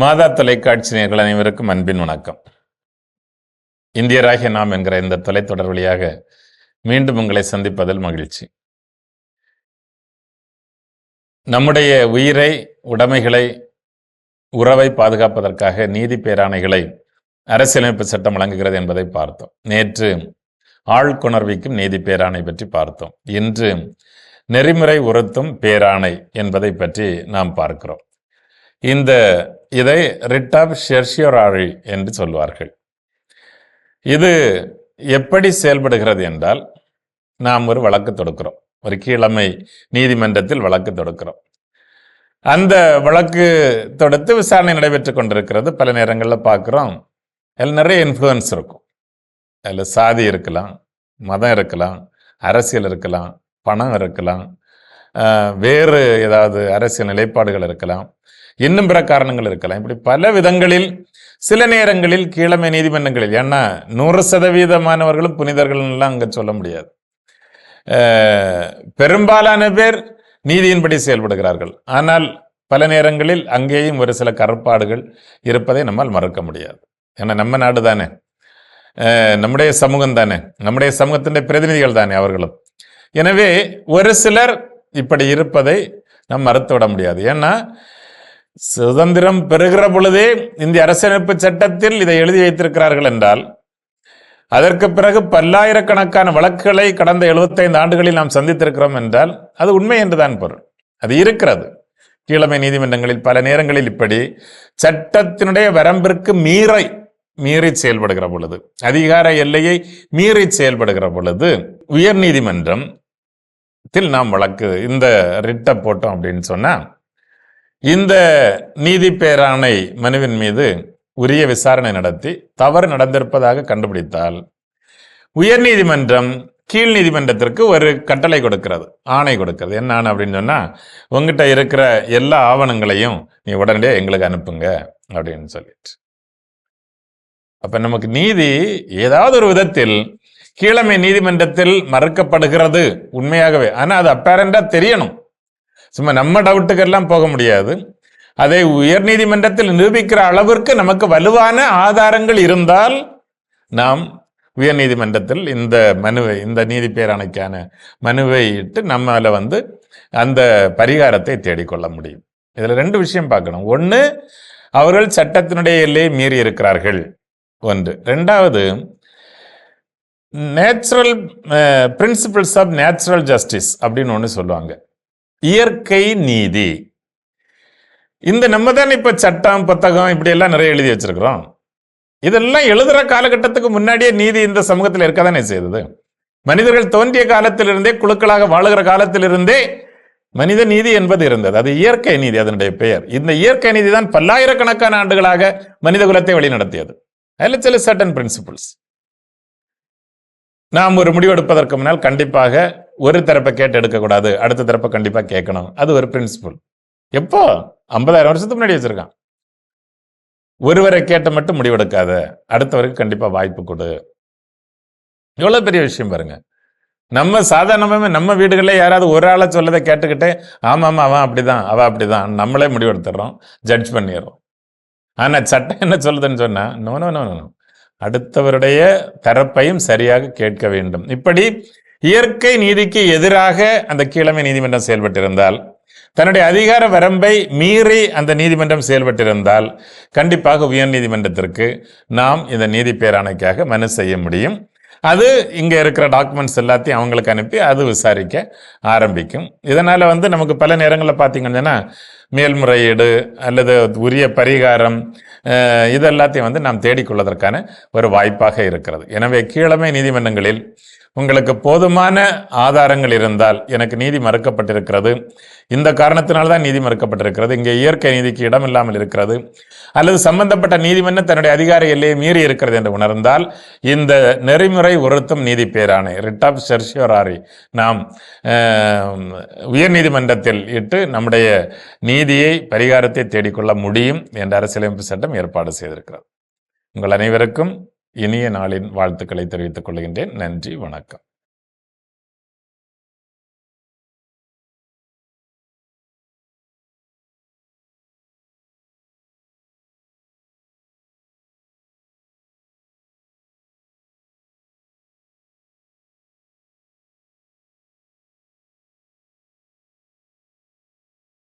மாதா தொலைக்காட்சி நேர்கள் அனைவருக்கும் அன்பின் வணக்கம். இந்தியராகிய நாம் என்கிற இந்த தொலைத்தொடர் வழியாக மீண்டும் உங்களை சந்திப்பதில் மகிழ்ச்சி. நம்முடைய உயிரை உடைமைகளை உறவை பாதுகாப்பதற்காக நீதி பேராணைகளை அரசியலமைப்பு சட்டம் வழங்குகிறது என்பதை பார்த்தோம். நேற்று ஆழ்குணர்விக்கும் நீதி பேராணை பற்றி பார்த்தோம். இன்று நெறிமுறை உறுத்தும் பேராணை என்பதை பற்றி நாம் பார்க்கிறோம். இந்த இதை ரிட் ஆஃப் ஷெர்ஷியோராழி என்று சொல்வார்கள். இது எப்படி செயல்படுகிறது என்றால் நாம் ஒரு வழக்கு தொடுக்கிறோம். ஒரு கீழமை நீதிமன்றத்தில் வழக்கு தொடுக்கிறோம். அந்த வழக்கு தொடுத்து விசாரணை நடைபெற்று கொண்டிருக்கிறது. பல நேரங்களில் பார்க்குறோம் அதில் நிறைய இன்ஃப்ளூயன்ஸ் இருக்கும். அதில் சாதி இருக்கலாம் மதம் இருக்கலாம் அரசியல் இருக்கலாம் பணம் இருக்கலாம் வேறு ஏதாவது அரசியல் நிலைப்பாடுகள் இருக்கலாம். இன்னும் பிற காரணங்கள் இருக்கலாம். இப்படி பல விதங்களில் சில நேரங்களில் கீழமை நீதிமன்றங்களில் ஏன்னா நூறு சதவீதமானவர்களும் புனிதர்கள்லாம் அங்கே சொல்ல முடியாது. பெரும்பாலான பேர் நீதியின்படி செயல்படுகிறார்கள். ஆனால் பல நேரங்களில் அங்கேயும் ஒரு சில கருப்பாடுகள் இருப்பதை நம்மால் மறக்க முடியாது. ஏன்னா நம்ம நாடு தானே. நம்முடைய சமூகம் தானே. நம்முடைய சமூகத்தின் பிரதிநிதிகள் தானே அவர்களும். எனவே ஒரு சிலர் இப்படி இருப்பதை நாம் மறுத்து விட முடியாது. ஏன்னா சுதந்திரம் பெறுகிற பொழுதே இந்திய அரசியலமைப்பு சட்டத்தில் இதை எழுதி வைத்திருக்கிறார்கள் என்றால் அதற்கு பிறகு பல்லாயிரக்கணக்கான வழக்குகளை கடந்த 75 ஆண்டுகளில் நாம் சந்தித்திருக்கிறோம் என்றால் அது உண்மை என்றுதான் பொருள். அது இருக்கிறது. கீழமை நீதிமன்றங்களில் பல நேரங்களில் இப்படி சட்டத்தினுடைய வரம்பிற்கு மீறை மீறி செயல்படுகிற பொழுது அதிகார எல்லையை மீறி செயல்படுகிற பொழுது உயர் நீதிமன்றம் தில் நாம் வழக்கு இந்த ரிட்டை போட்டோம் அப்படின்னு சொன்னால் இந்த நீதி பேராணை மனுவின் மீது உரிய விசாரணை நடத்தி தவறு நடந்திருப்பதாக கண்டுபிடித்தால் உயர்நீதிமன்றம் கீழ் நீதிமன்றத்திற்கு ஒரு கட்டளை கொடுக்கிறது ஆணை கொடுக்கிறது. என்ன ஆணை அப்படின்னு சொன்னால் உங்ககிட்ட இருக்கிற எல்லா ஆவணங்களையும் நீ உடனடியாக எங்களுக்கு அனுப்புங்க அப்படின்னு சொல்லிட்டு. அப்போ நமக்கு நீதி ஏதாவது ஒரு விதத்தில் கீழமை நீதிமன்றத்தில் மறுக்கப்படுகிறது. உண்மையாகவே. ஆனால் அது அப்பேரண்டா தெரியணும். சும்மா நம்ம டவுட்டுக்கெல்லாம் போக முடியாது. அதை உயர் நீதிமன்றத்தில் நிரூபிக்கிற அளவிற்கு நமக்கு வலுவான ஆதாரங்கள் இருந்தால் நாம் உயர் நீதிமன்றத்தில் இந்த மனுவை இந்த நீதி பேராணைக்கான மனுவை இட்டு நம்மால வந்து அந்த பரிகாரத்தை தேடிக்கொள்ள முடியும். இதில் ரெண்டு விஷயம் பார்க்கணும். ஒன்று அவர்கள் சட்டத்தினுடைய எல்லையை மீறி இருக்கிறார்கள். ஒன்று. ரெண்டாவது natural principles of natural justice அப்படின்னு ஒன்று சொல்லுவாங்க. இயற்கை நீதி. இந்த நம்ம தானே இப்போ சட்டம் புத்தகம் இப்படி எல்லாம் நிறைய எழுதி வச்சிருக்கிறோம். இதெல்லாம் எழுதுகிற காலகட்டத்துக்கு முன்னாடியே நீதி இந்த சமூகத்தில் இருக்க தானே செய்தது. மனிதர்கள் தோன்றிய காலத்திலிருந்தே குழுக்களாக வாழுகிற காலத்திலிருந்தே மனித நீதி என்பது இருந்தது. அது இயற்கை நீதி அதனுடைய பெயர். இந்த இயற்கை நீதி தான் பல்லாயிரக்கணக்கான ஆண்டுகளாக மனித குலத்தை வழிநடத்தியது. அதில் சில சட்டன் பிரின்சிபிள்ஸ் நாம் ஒரு முடிவு எடுப்பதற்கு முன்னால் கண்டிப்பாக ஒரு தரப்பை கேட்டு எடுக்கக்கூடாது அடுத்த தரப்பை கண்டிப்பாக கேட்கணும். அது ஒரு பிரின்சிபல் எப்போ? ஐம்பதாயிரம் வருஷத்துக்கு முன்னாடி வச்சிருக்கான். ஒருவரை கேட்ட மட்டும் முடிவெடுக்காத. அடுத்தவருக்கு கண்டிப்பாக வாய்ப்பு கொடு. எவ்வளோ பெரிய விஷயம் பாருங்க. நம்ம சாதாரணமாக நம்ம வீடுகளில் யாராவது ஒரு ஆளை சொல்லதை கேட்டுக்கிட்டே ஆமாம் ஆமாம் அவன் அப்படிதான் அப்படி அப்படிதான். நம்மளே முடிவெடுத்துடுறோம். ஜட்ஜ் பண்ணிடுறோம். ஆனால் சட்டம் என்ன சொல்லுதுன்னு சொன்னால் நோ நோ நோ நோ அடுத்தவருடைய தரப்பையும் சரியாக கேட்க வேண்டும். இப்படி இயற்கை நீதிக்கு எதிராக அந்த கீழமை நீதிமன்றம் செயல்பட்டிருந்தால் தன்னுடைய அதிகார வரம்பை மீறி அந்த நீதிமன்றம் செயல்பட்டிருந்தால் கண்டிப்பாக உயர் நீதிமன்றத்திற்கு நாம் இந்த நீதி பேராணைக்காக மனு செய்ய முடியும். அது இங்க இருக்கிற டாக்குமெண்ட்ஸ் எல்லாத்தையும் அவங்களுக்கு அனுப்பி அது விசாரிக்க ஆரம்பிக்கும். இதனால வந்து நமக்கு பல நேரங்களில் பார்த்தீங்கன்னா மேல்முறையீடு அல்லது உரிய பரிகாரம் இதெல்லாத்தையும் வந்து நாம் தேடிக்கொள்வதற்கான ஒரு வாய்ப்பாக இருக்கிறது. எனவே கீழமை நீதிமன்றங்களில் உங்களுக்கு போதுமான ஆதாரங்கள் இருந்தால் எனக்கு நீதி மறுக்கப்பட்டிருக்கிறது. இந்த காரணத்தினால்தான் நீதி மறுக்கப்பட்டிருக்கிறது. இங்கே இயற்கை நீதிக்கு இடம் இல்லாமல் இருக்கிறது. அல்லது சம்பந்தப்பட்ட நீதிமன்றம் தன்னுடைய அதிகார எல்லையை மீறி இருக்கிறது என்று உணர்ந்தால் இந்த நெறிமுறை உறுத்தும் நீதி பேராணை. ரிட் ஆஃப் செர்ஷியோராரி நாம் உயர் நீதிமன்றத்தில் இட்டு நம்முடைய நீதியை பரிகாரத்தை தேடிக்கொள்ள முடியும் என்ற அரசியலமைப்பு சட்டம் ஏற்பாடு செய்திருக்கிறது. உங்கள் அனைவருக்கும் இனிய நாளின் வாழ்த்துக்களை தெரிவித்துக் கொள்கின்றேன். நன்றி வணக்கம்.